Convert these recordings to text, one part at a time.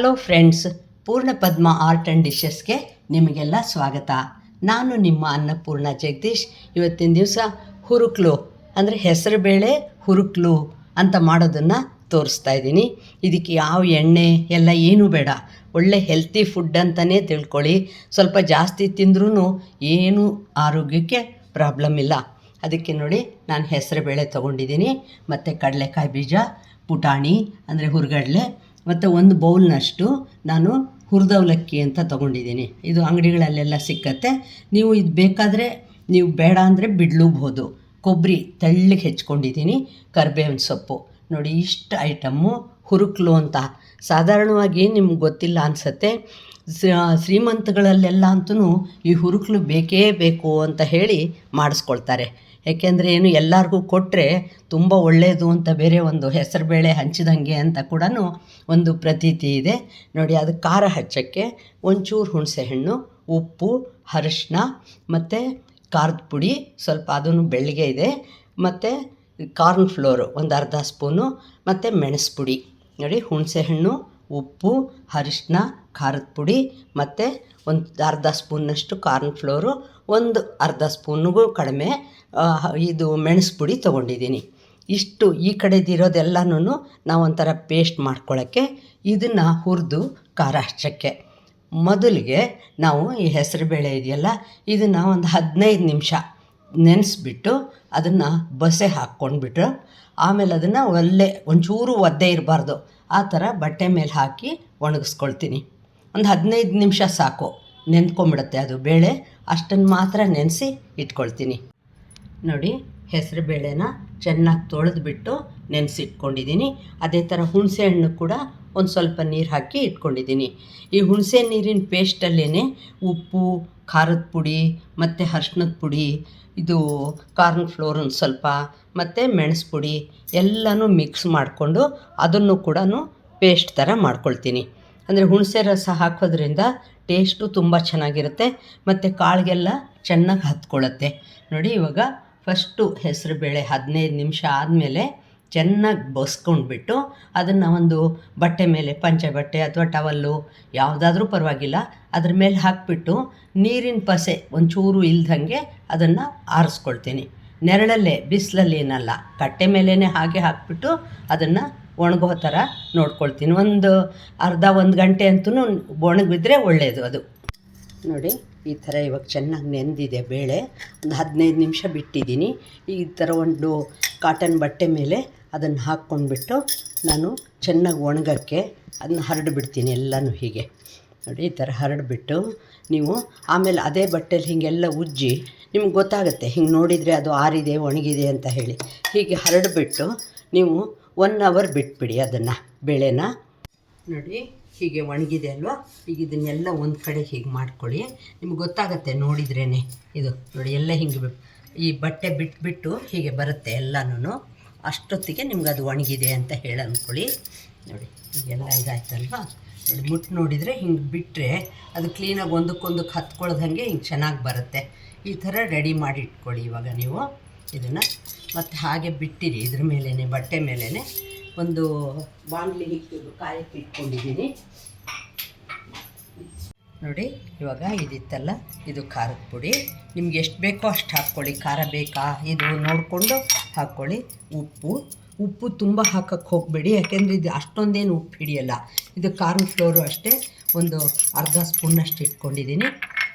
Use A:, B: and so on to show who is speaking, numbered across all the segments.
A: Hello friends ಪೂರ್ಣ ಪದ್ಮ art and ಡಿಶಸ್ಗೆ ನಿಮಗೆಲ್ಲ ಸ್ವಾಗತ. ನಾನು ನಿಮ್ಮ ಅನ್ನಪೂರ್ಣ ಜಗದೀಶ್. ಇವತ್ತಿನ ದಿವಸ ಹುರುಕ್ಲು, ಅಂದರೆ ಹೆಸರುಬೇಳೆ ಹುರುಕ್ಲು ಅಂತ ಮಾಡೋದನ್ನು ತೋರಿಸ್ತಾ ಇದ್ದೀನಿ. ಇದಕ್ಕೆ ಯಾವ ಎಣ್ಣೆ, ಎಲ್ಲ ಏನೂ ಬೇಡ. ಒಳ್ಳೆ ಹೆಲ್ತಿ ಫುಡ್ ಅಂತಲೇ ತಿಳ್ಕೊಳ್ಳಿ. ಸ್ವಲ್ಪ ಜಾಸ್ತಿ ತಿಂದ್ರೂ ಏನೂ ಆರೋಗ್ಯಕ್ಕೆ ಪ್ರಾಬ್ಲಮ್ ಇಲ್ಲ. ಅದಕ್ಕೆ ನೋಡಿ, ನಾನು ಹೆಸರುಬೇಳೆ ತೊಗೊಂಡಿದ್ದೀನಿ. ಮತ್ತು ಕಡಲೆಕಾಯಿ ಬೀಜ, ಪುಟಾಣಿ, ಅಂದರೆ ಹುರ್ಗಡ್ಲೆ ಮತ್ತು ಒಂದು ಬೌಲ್ನಷ್ಟು ನಾನು ಹುರಿದವಲಕ್ಕಿ ಅಂತ ತೊಗೊಂಡಿದ್ದೀನಿ. ಇದು ಅಂಗಡಿಗಳಲ್ಲೆಲ್ಲ ಸಿಕ್ಕತ್ತೆ. ನೀವು ಇದು ಬೇಕಾದರೆ ನೀವು ಬೇಡ ಅಂದರೆ ಬಿಡ್ಲೂಬಹುದು ಕೊಬ್ಬರಿ ತೆಳ್ಳಗೆ ಹೆಚ್ಕೊಂಡಿದ್ದೀನಿ. ಕರ್ಬೇವಿನ ಸೊಪ್ಪು. ನೋಡಿ ಇಷ್ಟು ಐಟಮ್ಮು ಹುರುಕ್ಲು ಅಂತ. ಸಾಧಾರಣವಾಗಿ ನಿಮ್ಗೆ ಗೊತ್ತಿಲ್ಲ ಅನಿಸತ್ತೆ. ಶ್ರೀಮಂತಗಳಲ್ಲೆಲ್ಲ ಅಂತೂ ಈ ಹುರುಕ್ಲು ಬೇಕೇ ಬೇಕು ಅಂತ ಹೇಳಿ ಮಾಡಿಸ್ಕೊಳ್ತಾರೆ. ಯಾಕೆಂದರೆ ಏನು, ಎಲ್ಲರಿಗೂ ಕೊಟ್ಟರೆ ತುಂಬ ಒಳ್ಳೆಯದು ಅಂತ ಬೇರೆ ಒಂದು ಹೆಸರು ಬೇಳೆ ಹಂಚಿದಂಗೆ ಅಂತ ಕೂಡ ಒಂದು ಪ್ರತೀತಿ ಇದೆ. ನೋಡಿ, ಅದು ಖಾರ ಹಚ್ಚೋಕ್ಕೆ ಒಂಚೂರು ಹುಣಸೆಹಣ್ಣು ಉಪ್ಪು ಅರಶಿನ ಮತ್ತು ಖಾರದ ಪುಡಿ, ಸ್ವಲ್ಪ ಅದನ್ನು ಬೆಳ್ಳಿಗೆ ಇದೆ, ಮತ್ತು ಕಾರ್ನ್ ಫ್ಲೋರು ಒಂದು ಅರ್ಧ ಸ್ಪೂನು, ಮತ್ತು ಮೆಣಸು ಪುಡಿ. ನೋಡಿ ಹುಣಸೆಹಣ್ಣು ಉಪ್ಪು ಅರಿಶಿನ ಖಾರದ ಪುಡಿ ಮತ್ತು ಒಂದು ಅರ್ಧ ಸ್ಪೂನ್ನಷ್ಟು ಕಾರ್ನ್ ಫ್ಲೋರು, ಒಂದು ಅರ್ಧ ಸ್ಪೂನ್ಗೂ ಕಡಿಮೆ ಇದು ಮೆಣಸು ಪುಡಿ ತೊಗೊಂಡಿದ್ದೀನಿ. ಇಷ್ಟು ಈ ಕಡೆದಿರೋದೆಲ್ಲನೂ ನಾವು ಒಂಥರ ಪೇಸ್ಟ್ ಮಾಡ್ಕೊಳ್ಳೋಕ್ಕೆ ಇದನ್ನು ಹುರಿದು ಖಾರ ಹಚ್ಚೋಕ್ಕೆ ಮೊದಲಿಗೆ ನಾವು ಈ ಹೆಸರುಬೇಳೆ ಇದೆಯಲ್ಲ, ಇದನ್ನು ಒಂದು ಹದಿನೈದು ನಿಮಿಷ ನೆನೆಸ್ಬಿಟ್ಟು ಅದನ್ನು ಬಸೆ ಹಾಕ್ಕೊಂಡ್ಬಿಟ್ಟು ಆಮೇಲೆ ಅದನ್ನು ಒಳ್ಳೆ ಒಂಚೂರು ಒದ್ದೆ ಇರಬಾರ್ದು. ಆ ಥರ ಬಟ್ಟೆ ಮೇಲೆ ಹಾಕಿ ಒಣಗಿಸ್ಕೊಳ್ತೀನಿ. ಒಂದು ಹದಿನೈದು ನಿಮಿಷ ಸಾಕು. ನೆನ್ಕೊಂಬಿಡುತ್ತೆ ಅದು ಬೇಳೆ. ಅಷ್ಟನ್ನು ಮಾತ್ರ ನೆನೆಸಿ ಇಟ್ಕೊಳ್ತೀನಿ. ನೋಡಿ, ಹೆಸರು ಬೇಳೆನ ಚೆನ್ನಾಗಿ ತೊಳೆದ್ಬಿಟ್ಟು ನೆನೆಸಿಟ್ಕೊಂಡಿದ್ದೀನಿ. ಅದೇ ಥರ ಹುಣಸೆ ಹಣ್ಣು ಕೂಡ ಒಂದು ಸ್ವಲ್ಪ ನೀರು ಹಾಕಿ ಇಟ್ಕೊಂಡಿದ್ದೀನಿ. ಈ ಹುಣಸೆ ನೀರಿನ ಪೇಸ್ಟಲ್ಲೇ ಉಪ್ಪು, ಖಾರದ ಪುಡಿ ಮತ್ತು ಅರ್ಶಿನದ ಪುಡಿ ಇದು ಕಾರ್ನ್ ಫ್ಲೋರ್ ಒಂದು ಸ್ವಲ್ಪ, ಮತ್ತು ಮೆಣಸು ಪುಡಿ ಎಲ್ಲನೂ ಮಿಕ್ಸ್ ಮಾಡಿಕೊಂಡು ಅದನ್ನು ಕೂಡ ಪೇಸ್ಟ್ ಥರ ಮಾಡ್ಕೊಳ್ತೀನಿ. ಅಂದರೆ ಹುಣಸೆ ರಸ ಹಾಕೋದ್ರಿಂದ ಟೇಸ್ಟು ತುಂಬ ಚೆನ್ನಾಗಿರುತ್ತೆ, ಮತ್ತು ಕಾಳಿಗೆಲ್ಲ ಚೆನ್ನಾಗಿ ಹತ್ಕೊಳ್ಳುತ್ತೆ ನೋಡಿ ಇವಾಗ ಫಸ್ಟು ಹೆಸರು ಬೇಳೆ ಹದಿನೈದು ನಿಮಿಷ ಆದಮೇಲೆ ಚೆನ್ನಾಗಿ ಬಸ್ಕೊಂಡ್ಬಿಟ್ಟು ಅದನ್ನು ಒಂದು ಬಟ್ಟೆ ಮೇಲೆ ಪಂಚೆ ಬಟ್ಟೆ ಅಥವಾ ಟವಲ್ಲು ಯಾವುದಾದ್ರೂ ಪರವಾಗಿಲ್ಲ, ಅದ್ರ ಮೇಲೆ ಹಾಕಿಬಿಟ್ಟು ನೀರಿನ ಪಸೆ ಒಂಚೂರು ಇಲ್ದಂಗೆ ಅದನ್ನು ಆರಿಸ್ಕೊಳ್ತೀನಿ. ನೆರಳಲ್ಲೇ, ಬಿಸಿಲಲ್ಲಿ ಏನಲ್ಲ, ಕಟ್ಟೆ ಮೇಲೇ ಹಾಗೆ ಹಾಕಿಬಿಟ್ಟು ಅದನ್ನು ಒಣಗೋ ಥರ ನೋಡ್ಕೊಳ್ತೀನಿ. ಒಂದು ಅರ್ಧ ಒಂದು ಗಂಟೆ ಅಂತೂ ಒಣಗಿದ್ರೆ ಒಳ್ಳೆಯದು ಅದು. ನೋಡಿ, ಈ ಥರ ಇವಾಗ ಚೆನ್ನಾಗಿ ನೆಂದಿದೆ ಬೇಳೆ. ಒಂದು ಹದಿನೈದು ನಿಮಿಷ ಬಿಟ್ಟಿದ್ದೀನಿ. ಈ ಥರ ಒಂದು ಕಾಟನ್ ಬಟ್ಟೆ ಮೇಲೆ ಅದನ್ನು ಹಾಕ್ಕೊಂಡ್ಬಿಟ್ಟು ನಾನು ಚೆನ್ನಾಗಿ ಒಣಗೋಕ್ಕೆ ಅದನ್ನ ಹರಡಿಬಿಡ್ತೀನಿ ಎಲ್ಲನೂ ಹೀಗೆ. ನೋಡಿ, ಈ ಥರ ಹರಡಿಬಿಟ್ಟು ನೀವು ಆಮೇಲೆ ಅದೇ ಬಟ್ಟೆಲಿ ಹೀಗೆಲ್ಲ ಉಜ್ಜಿ ನಿಮ್ಗೆ ಗೊತ್ತಾಗುತ್ತೆ, ಹಿಂಗೆ ನೋಡಿದರೆ ಅದು ಆರಿದೆ, ಒಣಗಿದೆ ಅಂತ ಹೇಳಿ. ಹೀಗೆ ಹರಡಿಬಿಟ್ಟು ನೀವು ಒನ್ ಅವರ್ ಬಿಟ್ಬಿಡಿ ಅದನ್ನು, ಬೆಳೆನ. ನೋಡಿ, ಹೀಗೆ ಒಣಗಿದೆ ಅಲ್ವಾ? ಈಗ ಇದನ್ನೆಲ್ಲ ಒಂದು ಕಡೆ ಹೀಗೆ ಮಾಡ್ಕೊಳ್ಳಿ. ನಿಮ್ಗೆ ಗೊತ್ತಾಗತ್ತೆ ನೋಡಿದ್ರೇ ಇದು. ನೋಡಿ, ಎಲ್ಲ ಹಿಂಗೆ ಈ ಬಟ್ಟೆ ಬಿಟ್ಬಿಟ್ಟು ಹೀಗೆ ಬರುತ್ತೆ ಎಲ್ಲನೂ ಅಷ್ಟೊತ್ತಿಗೆ ನಿಮ್ಗೆ ಅದು ಒಣಗಿದೆ ಅಂತ ಹೇಳಿ ಅಂದ್ಕೊಳ್ಳಿ. ನೋಡಿ, ಈಗೆಲ್ಲ ಇದಾಯ್ತಲ್ವಾ? ನೋಡಿ ಮುಟ್ಟು ನೋಡಿದರೆ ಹಿಂಗೆ ಬಿಟ್ಟರೆ ಅದು ಕ್ಲೀನಾಗಿ ಒಂದಕ್ಕೊಂದಕ್ಕೆ ಹತ್ಕೊಳ್ದಂಗೆ ಹಿಂಗೆ ಚೆನ್ನಾಗಿ ಬರುತ್ತೆ. ಈ ಥರ ರೆಡಿ ಮಾಡಿ ಇಟ್ಕೊಳ್ಳಿ ಇವಾಗ ನೀವು ಇದನ್ನು. ಮತ್ತು ಹಾಗೆ ಬಿಟ್ಟಿರಿ, ಇದ್ರ ಮೇಲೇ ಬಟ್ಟೆ ಮೇಲೇ ಒಂದು ಬಾಣಲಿ ಹಿಟ್ಟು ಕಾಯಕ್ಕೆ ಇಟ್ಕೊಂಡಿದ್ದೀನಿ. ನೋಡಿ, ಇವಾಗ ಇದಿತ್ತಲ್ಲ, ಇದು ಖಾರದ ಪುಡಿ. ನಿಮ್ಗೆ ಎಷ್ಟು ಬೇಕೋ ಅಷ್ಟು ಹಾಕ್ಕೊಳ್ಳಿ. ಖಾರ ಬೇಕಾ? ಇದು ನೋಡಿಕೊಂಡು ಹಾಕ್ಕೊಳ್ಳಿ ಉಪ್ಪು. ಉಪ್ಪು ತುಂಬ ಹಾಕಕ್ಕೆ ಹೋಗಬೇಡಿ. ಯಾಕೆಂದರೆ ಇದು ಅಷ್ಟೊಂದೇನು ಉಪ್ಪು ಹಿಡಿಯಲ್ಲ. ಇದು ಕಾರ್ನ್ ಫ್ಲೋರು ಅಷ್ಟೇ. ಒಂದು ಅರ್ಧ ಸ್ಪೂನಷ್ಟು ಇಟ್ಕೊಂಡಿದ್ದೀನಿ.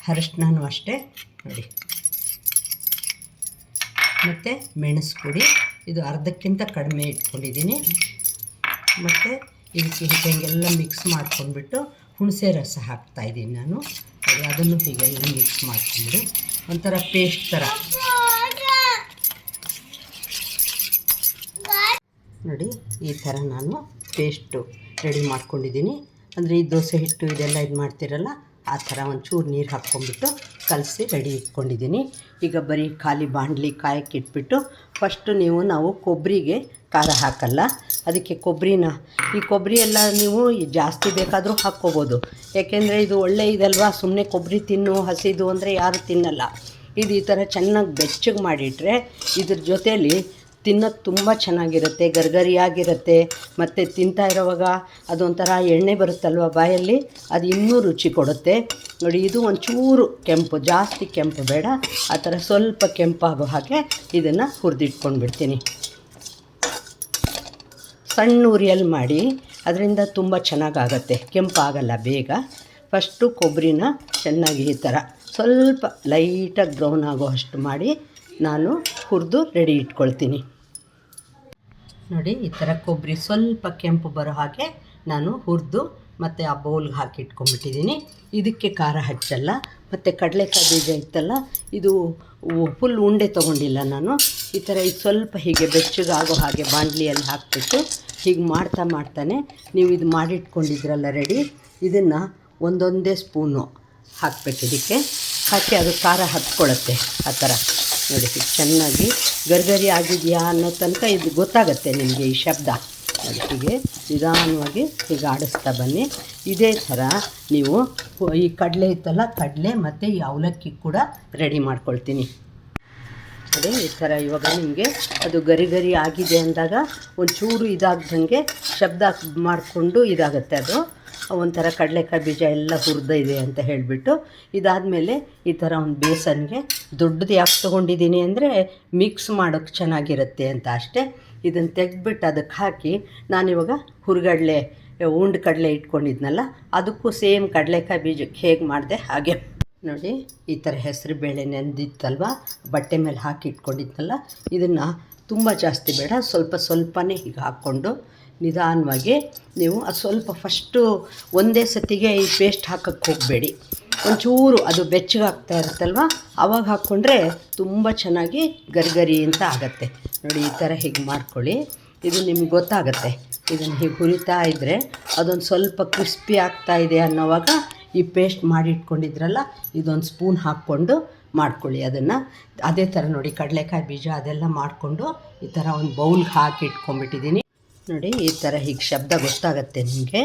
A: ಅರಿಶಿನೂ ಅಷ್ಟೇ. ನೋಡಿ. ಮತ್ತು ಮೆಣಸು ಪುಡಿ ಇದು ಅರ್ಧಕ್ಕಿಂತ ಕಡಿಮೆ ಇಟ್ಕೊಂಡಿದ್ದೀನಿ. ಮತ್ತು ಇದಕ್ಕೆ ಹೀಗೆಲ್ಲ ಮಿಕ್ಸ್ ಮಾಡ್ಕೊಂಡ್ಬಿಟ್ಟು ಹುಣಸೆ ರಸ ಹಾಕ್ತಾಯಿದ್ದೀನಿ ನಾನು. ಅದನ್ನು ಹೀಗೆಲ್ಲ ಮಿಕ್ಸ್ ಮಾಡ್ಕೊಂಡು ಒಂಥರ ಪೇಸ್ಟ್ ಥರ. ನೋಡಿ, ಈ ಥರ ನಾನು ಪೇಸ್ಟು ರೆಡಿ ಮಾಡ್ಕೊಂಡಿದ್ದೀನಿ. ಅಂದರೆ ಈ ದೋಸೆ ಹಿಟ್ಟು ಇದೆಲ್ಲ ಇದು ಮಾಡ್ತಿರಲ್ಲ, ಆ ಥರ ಒಂಚೂರು ನೀರು ಹಾಕ್ಕೊಂಡ್ಬಿಟ್ಟು ಕಲಸಿ ರೆಡಿ ಇಟ್ಕೊಂಡಿದ್ದೀನಿ. ಈಗ ಬರೀ ಖಾಲಿ ಬಾಣಲಿ ಕಾಯಕ್ಕೆ ಇಟ್ಬಿಟ್ಟು ಫಸ್ಟು ನೀವು, ನಾವು ಕೊಬ್ಬರಿಗೆ ಖಾರ ಹಾಕಲ್ಲ. ಅದಕ್ಕೆ ಕೊಬ್ಬರಿನ ಈ ಕೊಬ್ಬರಿ ಎಲ್ಲ ನೀವು ಜಾಸ್ತಿ ಬೇಕಾದರೂ ಹಾಕ್ಕೋಬೋದು. ಯಾಕೆಂದರೆ ಇದು ಒಳ್ಳೆ ಇದಲ್ವಾ ಸುಮ್ಮನೆ ಕೊಬ್ಬರಿ ತಿನ್ನು, ಹಸಿದು ಅಂದರೆ ಯಾರು ತಿನ್ನಲ್ಲ. ಇದು ಈ ಥರ ಚೆನ್ನಾಗಿ ಬೆಚ್ಚಗೆ ಮಾಡಿಟ್ರೆ ಇದ್ರ ಜೊತೇಲಿ ತಿನ್ನೋಕ್ಕೆ ತುಂಬ ಚೆನ್ನಾಗಿರುತ್ತೆ, ಗರ್ಗರಿಯಾಗಿರುತ್ತೆ, ಮತ್ತು ತಿಂತಾ ಇರೋವಾಗ ಅದೊಂಥರ ಎಣ್ಣೆ ಬರುತ್ತಲ್ವ ಬಾಯಲ್ಲಿ? ಅದು ಇನ್ನೂ ರುಚಿ ಕೊಡುತ್ತೆ. ನೋಡಿ, ಇದು ಒಂಚೂರು ಕೆಂಪು, ಜಾಸ್ತಿ ಕೆಂಪು ಬೇಡ, ಆ ಥರ ಸ್ವಲ್ಪ ಕೆಂಪಾಗೋ ಹಾಗೆ ಇದನ್ನು ಹುರಿದಿಟ್ಕೊಂಡ್ಬಿಡ್ತೀನಿ. ಸಣ್ಣ ಉರಿಯಲ್ಲಿ ಮಾಡಿ, ಅದರಿಂದ ತುಂಬ ಚೆನ್ನಾಗಾಗತ್ತೆ. ಕೆಂಪಾಗಲ್ಲ ಬೇಗ. ಫಸ್ಟು ಕೊಬ್ಬರಿನ ಚೆನ್ನಾಗಿ ಈ ಥರ ಸ್ವಲ್ಪ ಲೈಟಾಗಿ ಬ್ರೌನ್ ಆಗೋ ಅಷ್ಟು ಮಾಡಿ ನಾನು ಹುರಿದು ರೆಡಿ ಇಟ್ಕೊಳ್ತೀನಿ. ನೋಡಿ, ಈ ಥರ ಕೊಬ್ಬರಿ ಸ್ವಲ್ಪ ಕೆಂಪು ಬರೋ ಹಾಗೆ ನಾನು ಹುರಿದು ಮತ್ತು ಆ ಬೌಲ್ಗೆ ಹಾಕಿ ಇಟ್ಕೊಂಡ್ಬಿಟ್ಟಿದ್ದೀನಿ. ಇದಕ್ಕೆ ಖಾರ ಹಚ್ಚಲ್ಲ. ಮತ್ತು ಕಡಲೆಕಾಯಿ ಬೀಜ ಇತ್ತಲ್ಲ, ಇದು ಫುಲ್ ಉಂಡೆ ತೊಗೊಂಡಿಲ್ಲ ನಾನು. ಈ ಥರ ಇದು ಸ್ವಲ್ಪ ಹೀಗೆ ಬೆಚ್ಚಗಾಗೋ ಹಾಗೆ ಬಾಣಲಿಯಲ್ಲಿ ಹಾಕ್ಬಿಟ್ಟು ಹೀಗೆ ಮಾಡ್ತಾ ಮಾಡ್ತಾನೆ. ನೀವು ಇದು ಮಾಡಿಟ್ಕೊಂಡಿದ್ರಲ್ಲ ರೆಡಿ, ಇದನ್ನು ಒಂದೊಂದೇ ಸ್ಪೂನು ಹಾಕ್ಬೇಕು ಇದಕ್ಕೆ. ಹಾಕಿ ಅದು ಖಾರ ಹತ್ಕೊಳ್ಳುತ್ತೆ ಆ ಥರ ನೋಡಿ ಚೆನ್ನಾಗಿ ಗರ್ಗರಿ ಆಗಿದೆಯಾ ಅನ್ನೋ ತನಕ ಇದು ಗೊತ್ತಾಗುತ್ತೆ ನಿಮಗೆ ಈ ಶಬ್ದ. ಅದಕ್ಕೆ ನಿಧಾನವಾಗಿ ಈಗ ಆಡಿಸ್ತಾ ಬನ್ನಿ. ಇದೇ ಥರ ನೀವು ಈ ಕಡಲೆ ಇತ್ತಲ್ಲ, ಕಡಲೆ ಮತ್ತು ಈ ಅವಲಕ್ಕಿ ಕೂಡ ರೆಡಿ ಮಾಡ್ಕೊಳ್ತೀನಿ. ಅದೇ ಈ ಥರ ಇವಾಗ ನಿಮಗೆ ಅದು ಗರಿ ಗರಿ ಆಗಿದೆ ಅಂದಾಗ ಒಂಚೂರು ಇದಾಗ್ದಂಗೆ ಶಬ್ದ ಮಾಡಿಕೊಂಡು ಇದಾಗುತ್ತೆ ಅದು. ಒಂಥರ ಕಡಲೆಕಾಯಿ ಬೀಜ ಎಲ್ಲ ಹುರಿದಿದೆ ಅಂತ ಹೇಳಿಬಿಟ್ಟು ಇದಾದಮೇಲೆ ಈ ಥರ ಒಂದು ಬೇಸನ್ಗೆ ದೊಡ್ಡದು ಯಾಕೆ ತೊಗೊಂಡಿದ್ದೀನಿ ಅಂದರೆ ಮಿಕ್ಸ್ ಮಾಡೋಕ್ಕೆ ಚೆನ್ನಾಗಿರುತ್ತೆ ಅಂತ ಅಷ್ಟೇ. ಇದನ್ನು ತೆಗೆದ್ಬಿಟ್ಟು ಅದಕ್ಕೆ ಹಾಕಿ ನಾನಿವಾಗ ಹುರುಗಡಲೆ, ಉಂಡು ಕಡಲೆ ಇಟ್ಕೊಂಡಿದ್ನಲ್ಲ, ಅದಕ್ಕೂ ಸೇಮ್ ಕಡಲೆಕಾಯಿ ಬೀಜಕ್ಕೆ ಹೇಗೆ ಮಾಡಿದೆ ಹಾಗೆ. ನೋಡಿ, ಈ ಥರ ಹೆಸರು ಬೇಳೆ ನೆಂದಿತ್ತಲ್ವ? ಬಟ್ಟೆ ಮೇಲೆ ಹಾಕಿ ಇಟ್ಕೊಂಡಿದ್ನಲ್ಲ, ಇದನ್ನು ತುಂಬ ಜಾಸ್ತಿ ಬೇಡ, ಸ್ವಲ್ಪ ಸ್ವಲ್ಪನೇ ಹೀಗೆ ಹಾಕ್ಕೊಂಡು ನಿಧಾನವಾಗಿ ನೀವು ಅದು ಸ್ವಲ್ಪ ಫಸ್ಟು ಒಂದೇ ಸತಿಗೆ ಈ ಪೇಸ್ಟ್ ಹಾಕೋಕ್ಕೆ ಹೋಗಬೇಡಿ. ಒಂಚೂರು ಅದು ಬೆಚ್ಚಗಾಗ್ತಾ ಇರುತ್ತಲ್ವ? ಆವಾಗ ಹಾಕ್ಕೊಂಡ್ರೆ ತುಂಬ ಚೆನ್ನಾಗಿ ಗರಿಗರಿ ಅಂತ ಆಗುತ್ತೆ. ನೋಡಿ, ಈ ಥರ ಹೀಗೆ ಮಾಡ್ಕೊಳ್ಳಿ. ಇದು ನಿಮ್ಗೆ ಗೊತ್ತಾಗುತ್ತೆ. ಇದನ್ನು ಹೀಗೆ ಹುರಿತಾ ಇದ್ದರೆ ಅದೊಂದು ಸ್ವಲ್ಪ ಕ್ರಿಸ್ಪಿ ಆಗ್ತಾ ಇದೆ ಅನ್ನೋವಾಗ ಈ ಪೇಸ್ಟ್ ಮಾಡಿ ಇಟ್ಕೊಂಡಿದ್ರಲ್ಲ ಇದೊಂದು ಸ್ಪೂನ್ ಹಾಕ್ಕೊಂಡು ಮಾಡ್ಕೊಳ್ಳಿ ಅದನ್ನು. ಅದೇ ಥರ ನೋಡಿ, ಕಡಲೆಕಾಯಿ ಬೀಜ ಅದೆಲ್ಲ ಮಾಡಿಕೊಂಡು ಈ ಥರ ಒಂದು ಬೌಲ್ಗೆ ಹಾಕಿ ಇಟ್ಕೊಂಡ್ಬಿಟ್ಟಿದ್ದೀನಿ ನೋಡಿ, ಈ ಥರ ಹೀಗೆ ಶಬ್ದ ಗೊತ್ತಾಗತ್ತೆ ನಿಮಗೆ.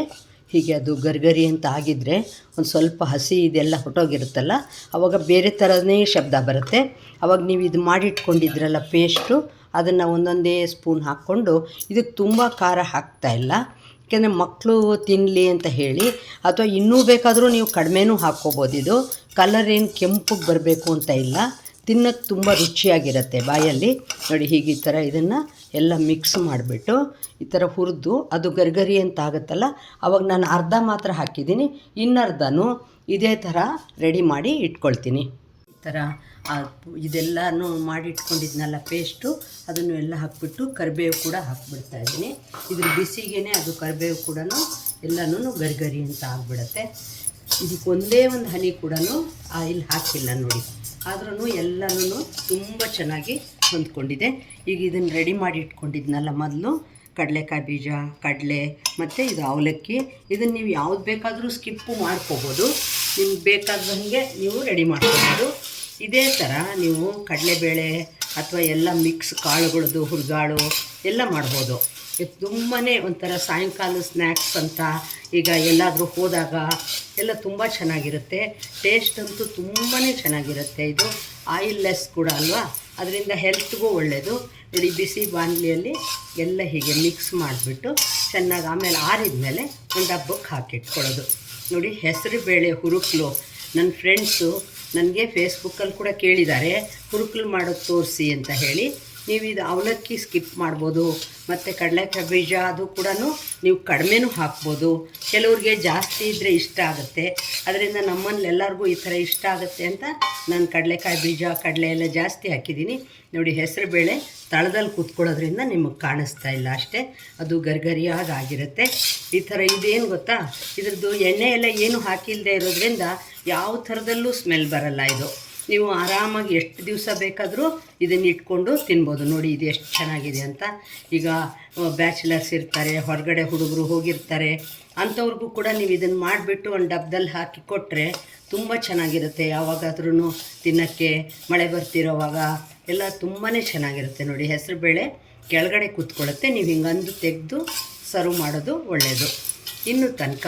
A: ಹೀಗೆ ಅದು ಗರ್ಗರಿ ಅಂತ ಆಗಿದ್ದರೆ ಒಂದು ಸ್ವಲ್ಪ ಹಸಿ ಇದೆಲ್ಲ ಹೊಟ್ಟೋಗಿರುತ್ತಲ್ಲ ಆವಾಗ ಬೇರೆ ಥರನೇ ಶಬ್ದ ಬರುತ್ತೆ. ಆವಾಗ ನೀವು ಇದು ಮಾಡಿಟ್ಕೊಂಡಿದ್ರಲ್ಲ ಪೇಸ್ಟು, ಅದನ್ನು ಒಂದೊಂದೇ ಸ್ಪೂನ್ ಹಾಕ್ಕೊಂಡು ಇದಕ್ಕೆ ತುಂಬ ಖಾರ ಹಾಕ್ತಾ ಇಲ್ಲ. ಯಾಕೆಂದರೆ ಮಕ್ಕಳು ತಿನ್ನಲಿ ಅಂತ ಹೇಳಿ, ಅಥವಾ ಇನ್ನೂ ಬೇಕಾದರೂ ನೀವು ಕಡಿಮೆನೂ ಹಾಕ್ಕೋಬೋದು ಇದು. ಕಲರ್ ಏನು ಕೆಂಪಗೆ ಬರಬೇಕು ಅಂತ ಇಲ್ಲ. ತಿನ್ನೋಕ್ಕೆ ತುಂಬ ರುಚಿಯಾಗಿರುತ್ತೆ ಬಾಯಲ್ಲಿ. ನೋಡಿ, ಹೀಗೆ ಈ ಥರ ಇದನ್ನು ಎಲ್ಲ ಮಿಕ್ಸ್ ಮಾಡಿಬಿಟ್ಟು ಈ ಥರ ಹುರಿದು ಅದು ಗರ್ಗರಿ ಅಂತ ಆಗುತ್ತಲ್ಲ, ಅವಾಗ ನಾನು ಅರ್ಧ ಮಾತ್ರ ಹಾಕಿದ್ದೀನಿ. ಇನ್ನರ್ಧನೂ ಇದೇ ಥರ ರೆಡಿ ಮಾಡಿ ಇಟ್ಕೊಳ್ತೀನಿ. ಈ ಥರ ಇದೆಲ್ಲನೂ ಮಾಡಿ ಇಟ್ಕೊಂಡಿದ್ನಲ್ಲ ಪೇಸ್ಟು ಅದನ್ನು ಎಲ್ಲ ಹಾಕ್ಬಿಟ್ಟು ಕರಿಬೇವು ಕೂಡ ಹಾಕ್ಬಿಡ್ತಾ ಇದ್ದೀನಿ. ಇದ್ರ ಬಿಸಿಗೇನೆ ಅದು ಕರಿಬೇವು ಕೂಡ ಎಲ್ಲನೂ ಗರಿಗರಿ ಅಂತ ಆಗಿಬಿಡುತ್ತೆ. ಇದಕ್ಕೆ ಒಂದೇ ಒಂದು ಹನಿ ಕೂಡ ಆಯಿಲ್ ಹಾಕಿಲ್ಲ ನೋಡಿ. ಆದ್ರೂ ಎಲ್ಲನೂ ತುಂಬ ಚೆನ್ನಾಗಿ ಹೊಂದ್ಕೊಂಡಿದೆ ಈಗ ಇದನ್ನು ರೆಡಿ ಮಾಡಿ ಇಟ್ಕೊಂಡಿದ್ನಲ್ಲ ಮೊದಲು. ಕಡಲೆಕಾಯಿ ಬೀಜ, ಕಡಲೆ, ಮತ್ತು ಇದು ಅವಲಕ್ಕಿ. ಇದನ್ನು ನೀವು ಯಾವ್ದು ಬೇಕಾದರೂ ಸ್ಕಿಪ್ಪು ಮಾಡ್ಕೋಬೋದು. ನಿಮ್ಗೆ ಬೇಕಾದಂಗೆ ನೀವು ರೆಡಿ ಮಾಡ್ಕೋಬೋದು. ಇದೇ ಥರ ನೀವು ಕಡಲೆಬೇಳೆ ಅಥವಾ ಎಲ್ಲ ಮಿಕ್ಸ್ ಕಾಳುಗಳದ್ದು ಹುರ್ಗಾಳು ಎಲ್ಲ ಮಾಡ್ಬೋದು. ತುಂಬಾ ಒಂಥರ ಸಾಯಂಕಾಲ ಸ್ನ್ಯಾಕ್ಸ್ ಅಂತ ಈಗ ಎಲ್ಲಾದರೂ ಹೋದಾಗ ಎಲ್ಲ ತುಂಬ ಚೆನ್ನಾಗಿರುತ್ತೆ. ಟೇಸ್ಟ್ ಅಂತೂ ತುಂಬಾ ಚೆನ್ನಾಗಿರುತ್ತೆ. ಇದು ಆಯಿಲ್ ಲೆಸ್ ಕೂಡ ಅಲ್ವಾ? ಅದರಿಂದ ಹೆಲ್ತ್ಗೂ ಒಳ್ಳೆಯದು ನೋಡಿ, ಬಿಸಿ ಬಾಣಲಿಯಲ್ಲಿ ಎಲ್ಲ ಹೀಗೆ ಮಿಕ್ಸ್ ಮಾಡಿಬಿಟ್ಟು ಚೆನ್ನಾಗಿ ಆಮೇಲೆ ಆರಿದ ಮೇಲೆ ಒಂದು ಡಬ್ಬಕ್ಕೆ ಹಾಕಿಟ್ಕೊಳ್ಳೋದು. ನೋಡಿ, ಹೆಸರು ಬೇಳೆ ಹುರುಕ್ಲು. ನನ್ನ ಫ್ರೆಂಡ್ಸು ನನಗೆ ಫೇಸ್ಬುಕ್ಕಲ್ಲಿ ಕೂಡ ಕೇಳಿದ್ದಾರೆ, ಹುರುಕ್ಲು ಮಾಡೋದು ತೋರಿಸಿ ಅಂತ ಹೇಳಿ. ನೀವು ಇದು ಅವಲಕ್ಕಿ ಸ್ಕಿಪ್ ಮಾಡ್ಬೋದು, ಮತ್ತು ಕಡಲೆಕಾಯಿ ಬೀಜ ಅದು ಕೂಡ ನೀವು ಕಡಿಮೆನೂ ಹಾಕ್ಬೋದು. ಕೆಲವ್ರಿಗೆ ಜಾಸ್ತಿ ಇದ್ದರೆ ಇಷ್ಟ ಆಗುತ್ತೆ. ಅದರಿಂದ ನಮ್ಮಲ್ಲಿ ಎಲ್ಲರಿಗೂ ಈ ಥರ ಇಷ್ಟ ಆಗುತ್ತೆ ಅಂತ ನಾನು ಕಡಲೆಕಾಯಿ ಬೀಜ, ಕಡಲೆ ಎಲ್ಲ ಜಾಸ್ತಿ ಹಾಕಿದ್ದೀನಿ. ನೋಡಿ, ಹೆಸರು ಬೇಳೆ ತಳದಲ್ಲಿ ಕೂತ್ಕೊಳ್ಳೋದ್ರಿಂದ ನಿಮಗೆ ಕಾಣಿಸ್ತಾ ಇಲ್ಲ ಅಷ್ಟೇ. ಅದು ಗರ್ಗರಿಯಾಗಿ ಆಗಿರುತ್ತೆ ಈ ಥರ ಇದೇನು ಗೊತ್ತಾ? ಇದ್ರದ್ದು ಎಣ್ಣೆ ಎಲ್ಲ ಏನು ಹಾಕಿಲ್ಲದೆ ಇರೋದ್ರಿಂದ ಯಾವ ಥರದಲ್ಲೂ ಸ್ಮೆಲ್ ಬರಲ್ಲ ಇದು. ನೀವು ಆರಾಮಾಗಿ ಎಷ್ಟು ದಿವಸ ಬೇಕಾದರೂ ಇದನ್ನು ಇಟ್ಕೊಂಡು ತಿನ್ಬೋದು. ನೋಡಿ, ಇದು ಎಷ್ಟು ಚೆನ್ನಾಗಿದೆ ಅಂತ. ಈಗ ಬ್ಯಾಚುಲರ್ಸ್ ಇರ್ತಾರೆ, ಹೊರಗಡೆ ಹುಡುಗರು ಹೋಗಿರ್ತಾರೆ, ಅಂಥವ್ರಿಗೂ ಕೂಡ ನೀವು ಇದನ್ನು ಮಾಡಿಬಿಟ್ಟು ಒಂದು ಡಬ್ಬದಲ್ಲಿ ಹಾಕಿ ಕೊಟ್ಟರೆ ತುಂಬ ಚೆನ್ನಾಗಿರುತ್ತೆ. ಯಾವಾಗಾದ್ರೂ ತಿನ್ನೋಕ್ಕೆ ಮಳೆ ಬರ್ತಿರೋವಾಗ ಎಲ್ಲ ತುಂಬಾ ಚೆನ್ನಾಗಿರುತ್ತೆ. ನೋಡಿ, ಹೆಸರು ಬೇಳೆ ಕೆಳಗಡೆ ಕೂತ್ಕೊಳ್ಳುತ್ತೆ. ನೀವು ಹಿಂಗಂದು ತೆಗೆದು ಸರ್ವ್ ಮಾಡೋದು ಒಳ್ಳೆಯದು ಇನ್ನು ತನಕ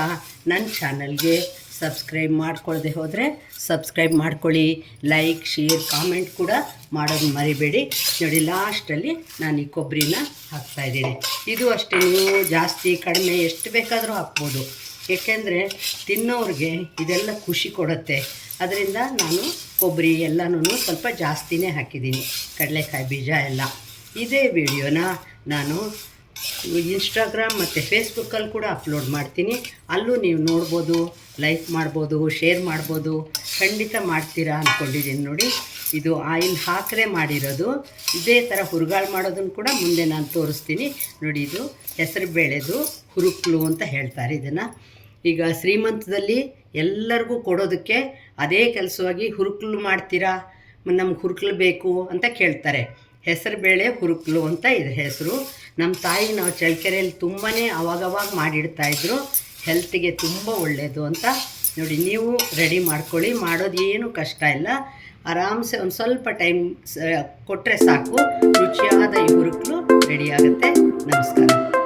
A: ನನ್ನ ಚಾನಲ್ಗೆ ಸಬ್ಸ್ಕ್ರೈಬ್ ಮಾಡ್ಕೊಳ್ಳದೆ ಹೋದರೆ ಸಬ್ಸ್ಕ್ರೈಬ್ ಮಾಡ್ಕೊಳ್ಳಿ ಲೈಕ್ ಶೇರ್ ಕಾಮೆಂಟ್ ಕೂಡ ಮಾಡೋದು ಮರಿಬೇಡಿ. ನೋಡಿ ಲಾಸ್ಟಲ್ಲಿ ನಾನು ಈ ಕೊಬ್ಬರಿನ ಹಾಕ್ತಾಯಿದ್ದೀನಿ ಇದು ಅಷ್ಟೇ, ನೀವು ಜಾಸ್ತಿ, ಕಡಿಮೆ, ಎಷ್ಟು ಬೇಕಾದರೂ ಹಾಕ್ಬೋದು. ಏಕೆಂದರೆ ತಿನ್ನೋರಿಗೆ ಇದೆಲ್ಲ ಖುಷಿ ಕೊಡುತ್ತೆ. ಅದರಿಂದ ನಾನು ಕೊಬ್ಬರಿ ಎಲ್ಲನೂ ಸ್ವಲ್ಪ ಜಾಸ್ತಿನೇ ಹಾಕಿದ್ದೀನಿ. ಕಡಲೆಕಾಯಿ ಬೀಜ ಎಲ್ಲ. ಇದೇ ವಿಡಿಯೋನ ನಾನು ಇನ್ಸ್ಟಾಗ್ರಾಮ್ ಮತ್ತು ಫೇಸ್ಬುಕ್ಕಲ್ಲಿ ಕೂಡ ಅಪ್ಲೋಡ್ ಮಾಡ್ತೀನಿ. ಅಲ್ಲೂ ನೀವು ನೋಡ್ಬೋದು ಲೈಕ್ ಮಾಡ್ಬೋದು ಶೇರ್ ಮಾಡ್ಬೋದು. ಖಂಡಿತ ಮಾಡ್ತೀರಾ ಅಂದ್ಕೊಂಡಿದ್ದೀನಿ ನೋಡಿ. ಇದು ಆಯಿಲ್ ಹಾಕರೆ ಮಾಡಿರೋದು. ಇದೇ ಥರ ಹುರುಗಾಳು ಮಾಡೋದನ್ನು ಕೂಡ ಮುಂದೆ ನಾನು ತೋರಿಸ್ತೀನಿ. ನೋಡಿ ಇದು ಹೆಸರು ಬೇಳೆದು ಹುರುಕ್ಲು ಅಂತ ಹೇಳ್ತಾರೆ ಇದನ್ನು. ಈಗ ಶ್ರೀಮಂತದಲ್ಲಿ ಎಲ್ಲರಿಗೂ ಕೊಡೋದಕ್ಕೆ ಅದೇ ಕೆಲಸವಾಗಿ ಹುರುಕ್ಲು ಮಾಡ್ತೀರಾ? ನಮ್ಗೆ ಹುರುಕ್ಲು ಬೇಕು ಅಂತ ಕೇಳ್ತಾರೆ. ಹೆಸರು ಬೇಳೆ ಹುರುಕ್ಲು ಅಂತ ಇದೆ ಹೆಸರು. ನಮ್ಮ ತಾಯಿ ನಾವು ಚಳ್ಳಕೆರೆಯಲ್ಲಿ ತುಂಬಾ ಅವಾಗವಾಗ ಮಾಡಿಡ್ತಾಯಿದ್ರು ಹೆಲ್ತಿಗೆ ತುಂಬ ಒಳ್ಳೆಯದು ಅಂತ. ನೋಡಿ, ನೀವು ರೆಡಿ ಮಾಡ್ಕೊಳ್ಳಿ. ಮಾಡೋದು ಏನು ಕಷ್ಟ ಇಲ್ಲ. ಆರಾಮ್ಸೆ ಒಂದು ಸ್ವಲ್ಪ ಟೈಮ್ ಕೊಟ್ಟರೆ ಸಾಕು. ರುಚಿಯಾದ ಈ ಹುರುಕ್ಲು ರೆಡಿ ನಮಸ್ಕಾರ.